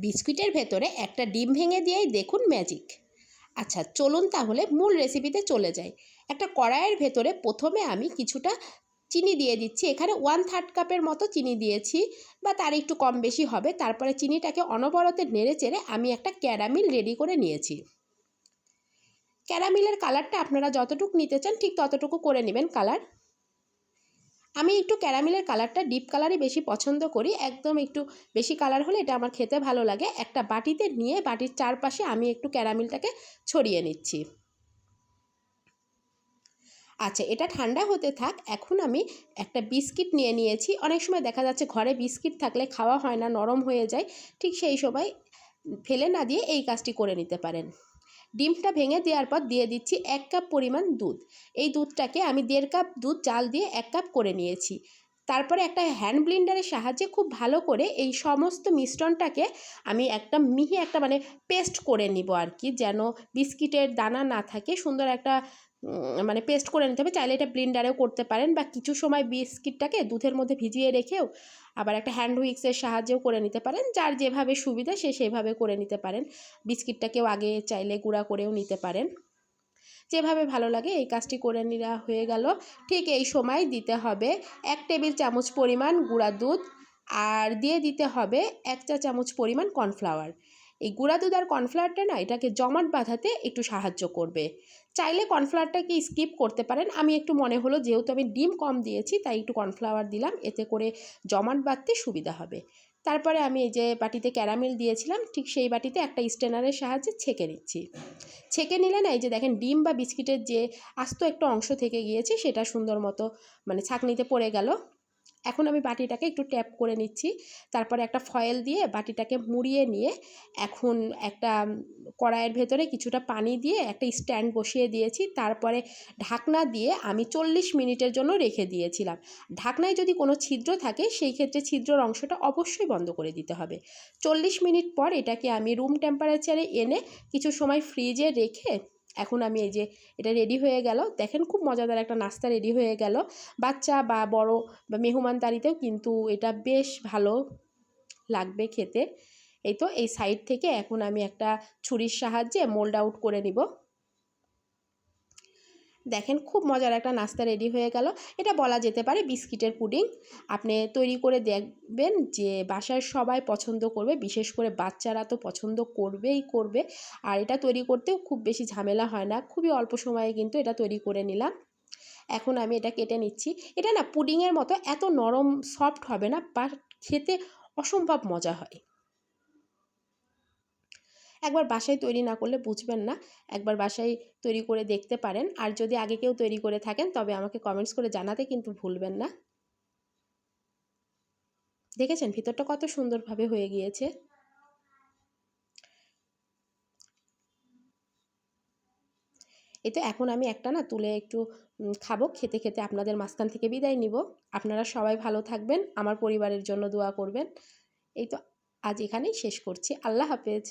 বিস্কুটের ভেতরে একটা ডিম ভেঙে দিয়েই দেখুন ম্যাজিক আচ্ছা চলুন তাহলে মূল রেসিপিতে চলে যাই। একটা কড়াইয়ের ভেতরে প্রথমে আমি কিছুটা চিনি দিয়ে দিচ্ছি। এখানে ওয়ান থার্ড কাপের মতো চিনি দিয়েছি বা তার একটু কম বেশি হবে। তারপরে চিনিটাকে অনবরতে নেড়ে চেড়ে আমি একটা ক্যারামিল রেডি করে নিয়েছি। ক্যারামিলের কালারটা আপনারা যতটুকু নিতে চান ঠিক ততটুকু করে নেবেন কালার আমি একটু ক্যারামেলের কালারটা ডিপ কালারই বেশি পছন্দ করি। একদম একটু বেশি কালার হলে এটা আমার খেতে ভালো লাগে। একটা বাটিতে নিয়ে বাটির চারপাশে আমি একটু ক্যারামেলটাকে ছড়িয়ে নিচ্ছি। আচ্ছা এটা ঠান্ডা হতে থাক, এখন আমি একটা বিস্কিট নিয়ে নিয়েছি। অনেক সময় দেখা যাচ্ছে ঘরে বিস্কিট থাকলে খাওয়া হয় না, নরম হয়ে যায়। ঠিক সেই সময় ফেলে না দিয়ে এই কাজটি করে নিতে পারেন। ডিমটা ভেঙে দেওয়ার পর দিয়ে দিচ্ছি এক কাপ পরিমাণ দুধ। এই দুধটাকে আমি দেড় কাপ দুধ চাল দিয়ে এক কাপ করে নিয়েছি। তারপরে একটা হ্যান্ড ব্লেন্ডারের সাহায্যে খুব ভালো করে এই সমস্ত মিশ্রণটাকে আমি একটা মিহি একটা মানে পেস্ট করে নিব আর কি, যেন বিস্কিটের দানা না থাকে, সুন্দর একটা মানে পেস্ট করে নিতে হবে। চাইলে এটা ব্লেন্ডারেও করতে পারেন বা কিছু সময় বিস্কিটটাকে দুধের মধ্যে ভিজিয়ে রেখেও আবার একটা হ্যান্ড হুইক্সের সাহায্যেও করে নিতে পারেন। যার যেভাবে সুবিধা সে সেভাবে করে নিতে পারেন। বিস্কিটটাকেও আগে চাইলে গুঁড়া করেও নিতে পারেন। যেভাবে ভালো লাগে এই কাজটি করে নেওয়া হয়ে গেল। ঠিক এই সময় দিতে হবে এক টেবিল চামচ পরিমাণ গুঁড়া দুধ আর দিয়ে দিতে হবে এক চা চামচ পরিমাণ কর্নফ্লাওয়ার এই গুঁড়া দুধ আর কর্নফ্লাওয়ারটা না এটাকে জমাট বাঁধাতে একটু সাহায্য করবে। চাইলে কর্নফ্লাওয়ারটাকে স্কিপ করতে পারেন। আমি একটু মনে হলো, যেহেতু আমি ডিম কম দিয়েছি, তাই একটু কর্নফ্লাওয়ার দিলাম। এতে করে জমাট বাঁধতে সুবিধা হবে। তারপরে আমি এই যে বাটিতে ক্যারামেল দিয়েছিলাম, ঠিক সেই বাটিতে একটা স্টেনারের সাহায্যে ছেঁকে নিচ্ছি। ছেঁকে নিলে না, এই যে দেখেন ডিম বা বিস্কিটের যে আস্ত একটা অংশ থেকে গিয়েছে, সেটা সুন্দর মতো মানে ছাঁকনিতে পড়ে গেল। এখন আমি বাটিটাকে একটু ট্যাপ করে নিচ্ছি। তারপরে একটা ফয়েল দিয়ে বাটিটাকে মুড়িয়ে নিয়ে এখন একটা কড়াইয়ের ভেতরে কিছুটা পানি দিয়ে একটা স্ট্যান্ড বসিয়ে দিয়েছি। তারপরে ঢাকনা দিয়ে আমি চল্লিশ মিনিটের জন্য রেখে দিয়েছিলাম। ঢাকনায় যদি কোনো ছিদ্র থাকে, সেই ক্ষেত্রে ছিদ্রর অংশটা অবশ্যই বন্ধ করে দিতে হবে। চল্লিশ মিনিট পর এটাকে আমি রুম টেম্পারেচারে এনে কিছু সময় ফ্রিজে রেখে এখন আমি এই যে এটা রেডি হয়ে গেল। দেখেন খুব মজাদার একটা নাস্তা রেডি হয়ে গেল। বাচ্চা বা বড় বা মেহমান মেহমানদারিতেও কিন্তু এটা বেশ ভালো লাগবে খেতে। এই তো এই সাইড থেকে এখন আমি একটা ছুরির সাহায্যে মোল্ড আউট করে নিব। দেখেন খুব মজার একটা নাস্তা রেডি হয়ে গেল। এটা বলা যেতে পারে বিস্কিটের পুডিং। আপনি তৈরি করে দেখবেন যে বাসায় সবাই পছন্দ করবে, বিশেষ করে বাচ্চারা তো পছন্দ করবেই করবে। আর এটা তৈরি করতেও খুব বেশি ঝামেলা হয় না, খুবই অল্প সময়ে কিন্তু এটা তৈরি করে নিলাম। এখন আমি এটা কেটে নিচ্ছি। এটা না পুডিংয়ের মতো এত নরম, সফট হবে না বা খেতে অসম্ভব মজা হয়। একবার বাসায় তৈরি না করলে বুঝবেন না। একবার বাসায় তৈরি করে দেখতে পারেন। আর যদি আগে কেউ তৈরি করে থাকেন, তবে আমাকে কমেন্টস করে জানাতে কিন্তু ভুলবেন না। দেখেছেন ভিতরটা কত সুন্দরভাবে হয়ে গিয়েছে। এই তো এখন আমি একটা না তুলে একটু খাব, খেতে খেতে আপনাদের মাঝখান থেকে বিদায় নিব। আপনারা সবাই ভালো থাকবেন, আমার পরিবারের জন্য দোয়া করবেন। এই তো আজ এখানেই শেষ করছি। আল্লাহ হাফেজ।